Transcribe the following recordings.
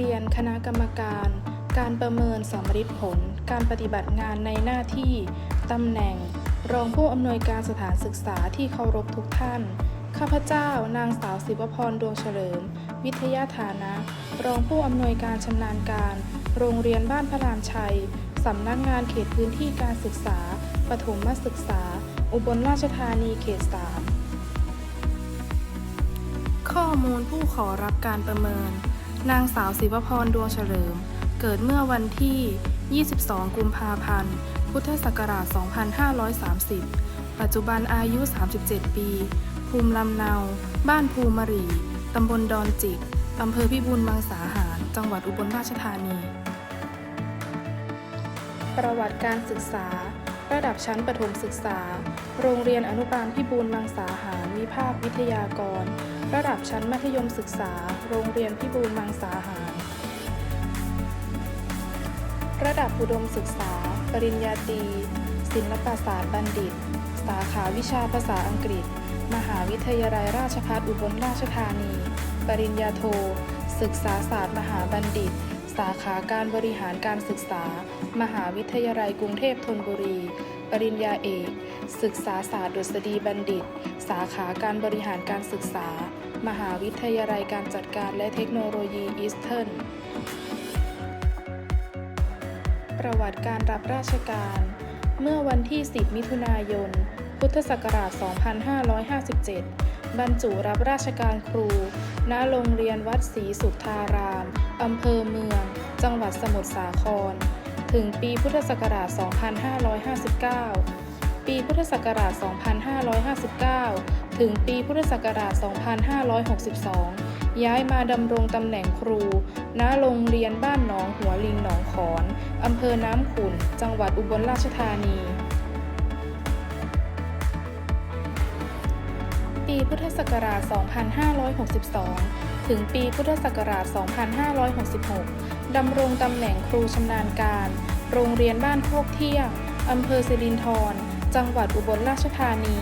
เรียน คณะกรรมการ การประเมินสัมฤทธิ์ผล การปฏิบัติงานในหน้าที่ ตำแหน่ง รองผู้อำนวยการสถานศึกษาที่เคารพทุกท่าน ข้าพเจ้านางสาวศิวพรดวงเฉลิม วิทยาฐานะ รองผู้อำนวยการชำนาญการ โรงเรียนบ้านพระรามชัยสำนักงานเขตพื้นที่การศึกษา ปฐมศึกษา อุบลราชธานีเขต 3 ข้อมูลผู้ขอรับการประเมิน นางสาวศิวพรดวงเฉลิม เกิดเมื่อวันที่ 22 กุมภาพันธ์ พุทธศักราช 2530 ปัจจุบันอายุ 37 ปี ภูมิลำเนา บ้านภูมรี ตำบลดอนจิก อำเภอพิบูลมังสาหาร จังหวัดอุบลราชธานี ประวัติการศึกษา ระดับชั้นประถมศึกษา โรงเรียนอนุบาลพิบูลมังสาหาร วิภาควิทยากร ระดับชั้นมัธยมศึกษา โรงเรียนพิบูลมังสาหาร ระดับอุดมศึกษา ปริญญาตรี ศิลปศาสตร์บัณฑิต สาขาวิชาภาษาอังกฤษ มหาวิทยาลัยราชภัฏอุบลราชธานี ปริญญาโท ศึกษาศาสตร์ มหาบัณฑิต สาขาการบริหารการศึกษา มหาวิทยาลัยกรุงเทพธนบุรี ปริญญาเอกศึกษาศาสตร์ดุษฎีบัณฑิต สาขาการบริหารการศึกษา มหาวิทยาลัยการจัดการและเทคโนโลยีอีสเทิร์น ประวัติการรับราชการ เมื่อวันที่ 10 มิถุนายน พุทธศักราช 2557 บรรจุรับราชการครู ณ โรงเรียนวัดศรีสุทธาราม อำเภอเมือง จังหวัดสมุทรสาคร ถึงปีพุทธศักราช 2559 ปีพุทธศักราช 2559 ถึงปีพุทธศักราช 2562 ย้ายมาดำรงตำแหน่งครู ณ โรงเรียนบ้านหนองหัวลิงหนองขอน อำเภอน้ำขุ่น จังหวัดอุบลราชธานีปีพุทธศักราช 2562 ถึงปีพุทธศักราช 2566 ดำรงตำแหน่งครูชำนาญการ โรงเรียนบ้านโคกเที่ยง อำเภอสิรินธร จังหวัดอุบลราชธานี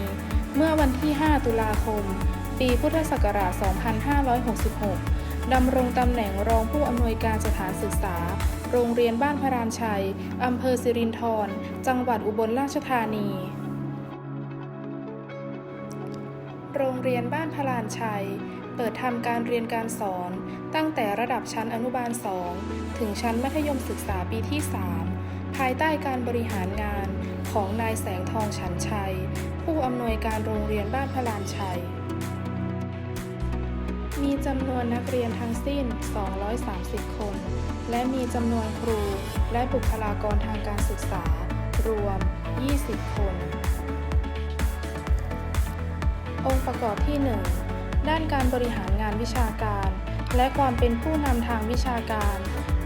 เมื่อวันที่ 5 ตุลาคม ปีพุทธศักราช 2566 ดำรงตำแหน่งรองผู้อำนวยการสถานศึกษา โรงเรียนบ้านพระรามชัย อำเภอสิรินธร จังหวัดอุบลราชธานี โรงเรียนบ้านพลานชัย เปิดทำการเรียนการสอน ตั้งแต่ระดับชั้นอนุบาล 2 ถึงชั้นมัธยมศึกษาปีที่ 3 ภายใต้การบริหารงานของนายแสงทองฉันชัย ผู้อำนวยการโรงเรียนบ้านพลานชัย มีจำนวนนักเรียนทั้งสิ้น 230 คน และมีจำนวนครูและบุคลากรทางการศึกษา รวม 20 คน องค์ประกอบที่ 1 ด้านการบริหารงานวิชาการ และความเป็นผู้นำทางวิชาการ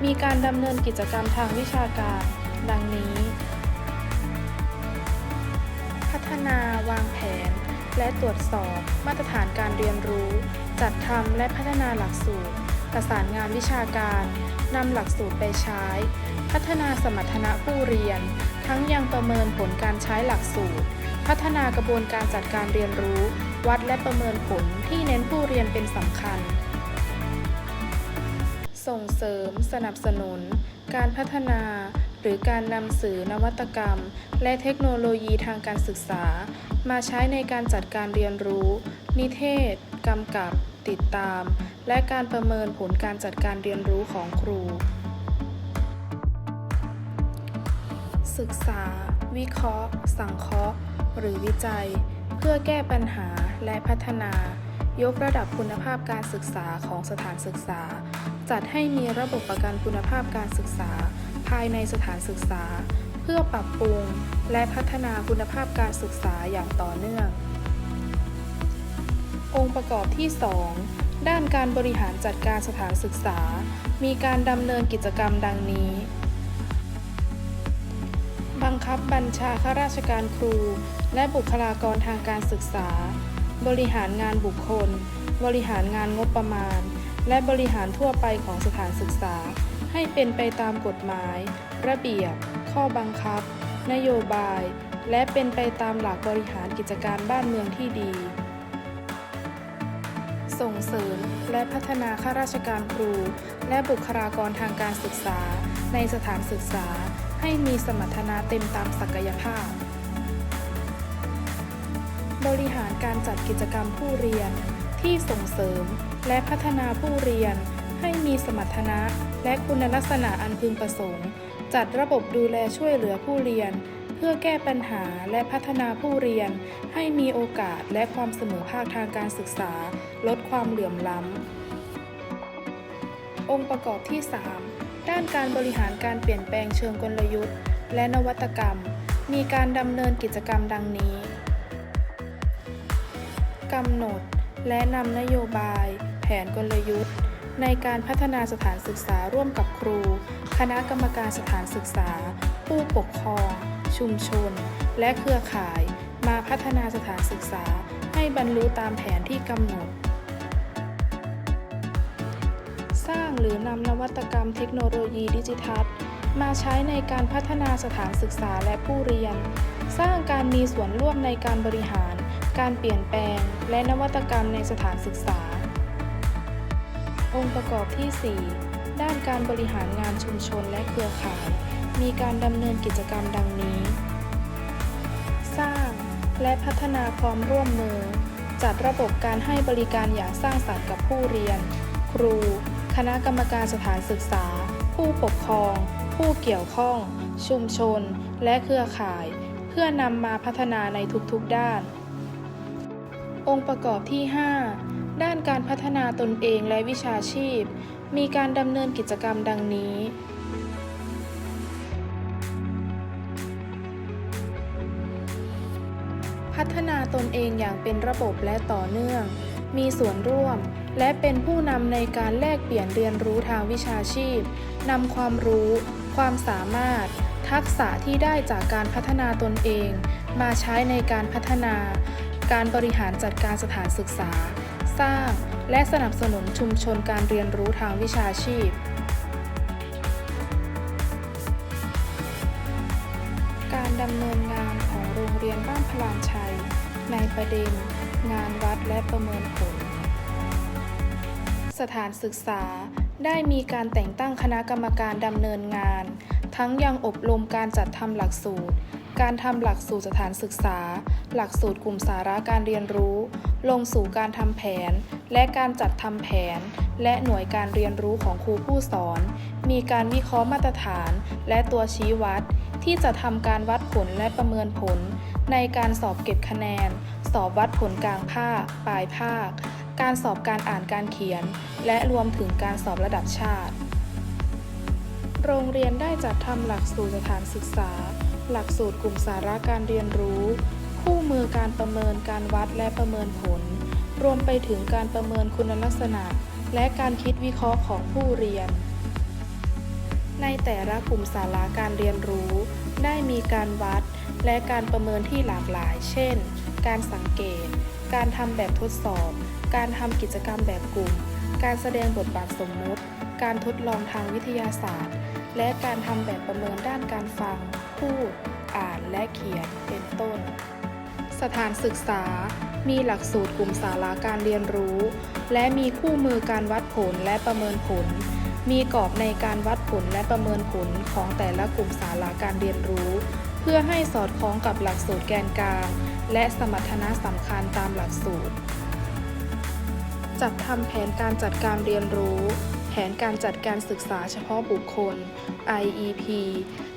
มีการดำเนินกิจกรรมทางวิชาการ ดังนี้ ฒนาวางแผน และตรวจสอบมาตรฐานการเรียนรู้ จัดทำและพัฒนาหลักสูตร ประสานงานวิชาการนำหลักสูตรไปใช้ พัฒนาสมรรถนะผู้เรียน ทั้งยังประเมินผลการใช้หลักสูตร พัฒนากระบวนการจัดการเรียนรู้ วัดและประเมินผลที่เน้นผู้เรียนเป็นสำคัญ ส่งเสริม สนับสนุน การพัฒนา หรือการนำสื่อนวัตกรรม และเทคโนโลยีทางการศึกษา มาใช้ในการจัดการเรียนรู้ นิเทศ กำกับ ติดตาม และการประเมินผลการจัดการเรียนรู้ของครู ศึกษา วิเคราะห์ สังเคราะห์ หรือวิจัย เพื่อแก้ปัญหาและพัฒนา ยกระดับคุณภาพการศึกษาของสถานศึกษา จัดให้มีระบบประกันคุณภาพการศึกษา ภายในสถานศึกษา เพื่อปรับปรุงและพัฒนาคุณภาพการศึกษาอย่างต่อเนื่อง องค์ประกอบที่ 2 ด้านการบริหารจัดการสถานศึกษา มีการดำเนินกิจกรรมดังนี้ บังคับบัญชาข้าราชการครู และบุคลากรทางการศึกษา บริหารงานบุคคล บริหารงานงบประมาณ และบริหารทั่วไปของสถานศึกษา ให้เป็นไปตามกฎหมาย ระเบียบ ข้อบังคับ นโยบาย และเป็นไปตามหลักบริหารกิจการบ้านเมืองที่ดี ส่งเสริมและพัฒนาข้าราชการครู และบุคลากรทางการศึกษา ในสถานศึกษา ให้มีสมรรถนะเต็มตามศักยภาพ บริหารการจัดกิจกรรมผู้เรียนที่ส่งเสริมและพัฒนาผู้เรียน มีสมรรถนะ และคุณลักษณะอันพึงประสงค์ จัดระบบดูแลช่วยเหลือผู้เรียน เพื่อแก้ปัญหาและพัฒนาผู้เรียน ให้มีโอกาสและความเสมอภาคทางการศึกษา ลดความเหลื่อมล้ำ องค์ประกอบที่ 3 ด้านการบริหารการเปลี่ยนแปลงเชิงกลยุทธ์ และนวัตกรรม มีการดำเนินกิจกรรมดังนี้กำหนดและนำนโยบาย แผนกลย ในการพัฒนาสถานศึกษาร่วมกับครู คณะกรรมการสถานศึกษา ผู้ปกครอง ชุมชน และเครือข่าย มาพัฒนาสถานศึกษาให้บรรลุตามแผนที่กำหนด สร้างหรือนำนวัตกรรมเทคโนโลยีดิจิทัลมาใช้ในการพัฒนาสถานศึกษาและผู้เรียน สร้างการมีส่วนร่วมในการบริหาร การเปลี่ยนแปลง และนวัตกรรมในสถานศึกษา องค์ประกอบที่ 4 ด้านการบริหารงานชุมชนและเครือข่าย มีการดำเนินกิจกรรมดังนี้ สร้างและพัฒนาความร่วมมือ จัดระบบการให้บริการอย่างสร้างสรรค์กับผู้เรียน ครู คณะกรรมการสถานศึกษา ผู้ปกครอง ผู้เกี่ยวข้อง ชุมชน และเครือข่าย เพื่อนำมาพัฒนาในทุกๆด้าน องค์ประกอบที่ 5 ด้านการพัฒนาตนเองและวิชาชีพ มีการดำเนินกิจกรรมดังนี้ พัฒนาตนเองอย่างเป็นระบบและต่อเนื่อง มีส่วนร่วม และเป็นผู้นำในการแลกเปลี่ยนเรียนรู้ทางวิชาชีพนำความรู้ ความสามารถ ทักษะที่ได้จากการพัฒนาตนเอง มาใช้ในการพัฒนาการบริหารจัดการสถานศึกษา สร้าง และสนับสนุนชุมชนการเรียนรู้ทางวิชาชีพ การดำเนินงานของโรงเรียนบ้านพลานชัย ในประเด็น งานวัดและประเมินผล สถานศึกษาได้มีการแต่งตั้งคณะกรรมการดำเนินงาน ทั้งยังอบรมการจัดทำหลักสูตร การทำหลักสูตรสถานศึกษา หลักสูตรกลุ่มสาระการเรียนรู้ ลงสู่การทำแผน และการจัดทำแผน และหน่วยการเรียนรู้ของครูผู้สอน มีการวิเคราะห์มาตรฐาน และตัวชี้วัด ที่จะทำการวัดผลและประเมินผล ในการสอบเก็บคะแนน สอบวัดผลกลางภาค ปลายภาค การสอบการอ่านการเขียน และรวมถึงการสอบระดับชาติ โรงเรียนได้จัดทำหลักสูตรสถานศึกษา หลักสูตรกลุ่มสาระการเรียนรู้ คู่มือการประเมินการวัดและประเมินผล รวมไปถึงการประเมินคุณลักษณะ และการคิดวิเคราะห์ของผู้เรียน ในแต่ละกลุ่มสาระการเรียนรู้ ได้มีการวัดและการประเมินที่หลากหลาย เช่น การสังเกต การทำแบบทดสอบ การทำกิจกรรมแบบกลุ่ม การแสดงบทบาทสมมติ การทดลองทางวิทยาศาสตร์ และการทำแบบประเมินด้านการฟัง พูด อ่านและเขียนเป็นต้น สถานศึกษา มีหลักสูตรกลุ่มสาระการเรียนรู้ และมีคู่มือการวัดผลและประเมินผล มีกรอบในการวัดผลและประเมินผลของแต่ละกลุ่มสาระการเรียนรู้ เพื่อให้สอดคล้องกับหลักสูตรแกนกลาง และสมรรถนะสำคัญตามหลักสูตรจัดทำแผนการจัดการเรียนรู้ นการจัดการศึกษาเฉพาะบุคคล IEP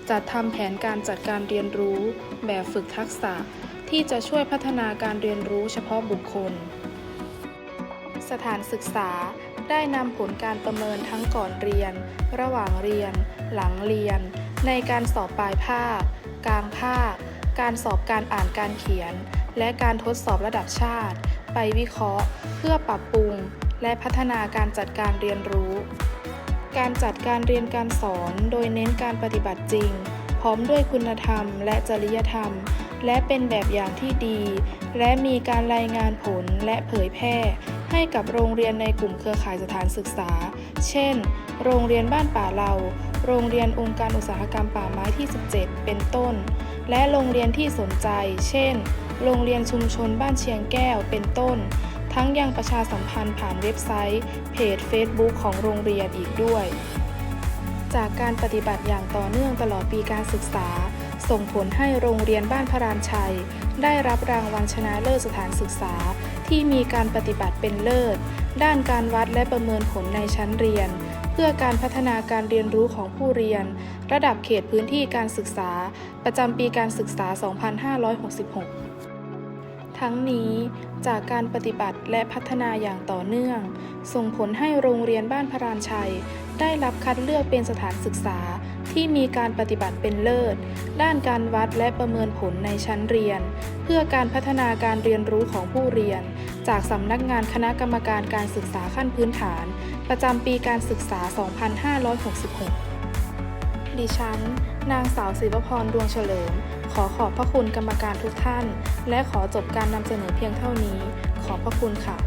จัดทำแผนการจัดการเรียนรู้แบบฝึกทักษะ ที่จะช่วยพัฒนาการเรียนรู้เฉพาะบุคคล สถานศึกษาได้นำผลการประเมินทั้งก่อนเรียน ระหว่างเรียน หลังเรียน ในการสอบปลายภาค กลางภาค การสอบการอ่านการเขียน และการทดสอบระดับชาติ ไปวิเคราะห์ เพื่อปรับปรุง และพัฒนาการจัดการเรียนรู้ การจัดการเรียนการสอนโดยเน้นการปฏิบัติจริง พร้อมด้วยคุณธรรมและจริยธรรม และเป็นแบบอย่างที่ดี และมีการรายงานผลและเผยแพร่ ให้กับโรงเรียนในกลุ่มเครือข่ายสถานศึกษา เช่น โรงเรียนบ้านป่าเรา โรงเรียนองค์การอุตสาหกรรมป่าไม้ที่ 17 เป็นต้น และโรงเรียนที่สนใจ เช่น โรงเรียนชุมชนบ้านเชียงแก้ว เป็นต้น ทั้งยังประชาสัมพันธ์ผ่านเว็บไซต์ เพจ Facebook ของโรงเรียนอีกด้วย จากการปฏิบัติอย่างต่อเนื่องตลอดปีการศึกษา ส่งผลให้โรงเรียนบ้านพระรานชัย ได้รับรางวัลชนะเลิศสถานศึกษา ที่มีการปฏิบัติเป็นเลิศ ด้านการวัดและประเมินผลในชั้นเรียน เพื่อการพัฒนาการเรียนรู้ของผู้เรียน ระดับเขตพื้นที่การศึกษา ประจำปีการศึกษา 2566ทั้งนี้ จากการปฏิบัติและพัฒนาอย่างต่อเนื่อง ส่งผลให้โรงเรียนบ้านพระรานชัย ได้รับคัดเลือกเป็นสถานศึกษาที่มีการปฏิบัติเป็นเลิศ ด้านการวัดและประเมินผลในชั้นเรียน เพื่อการพัฒนาการเรียนรู้ของผู้เรียน จากสำนักงานคณะกรรมการการศึกษาขั้นพื้นฐาน ประจำปีการศึกษา 2566 ดิฉัน นางสาวศิวพรดวงเฉลิม ขอขอบพระคุณกรรมการทุกท่าน และขอจบการนำเสนอเพียงเท่านี้ ขอบพระคุณค่ะ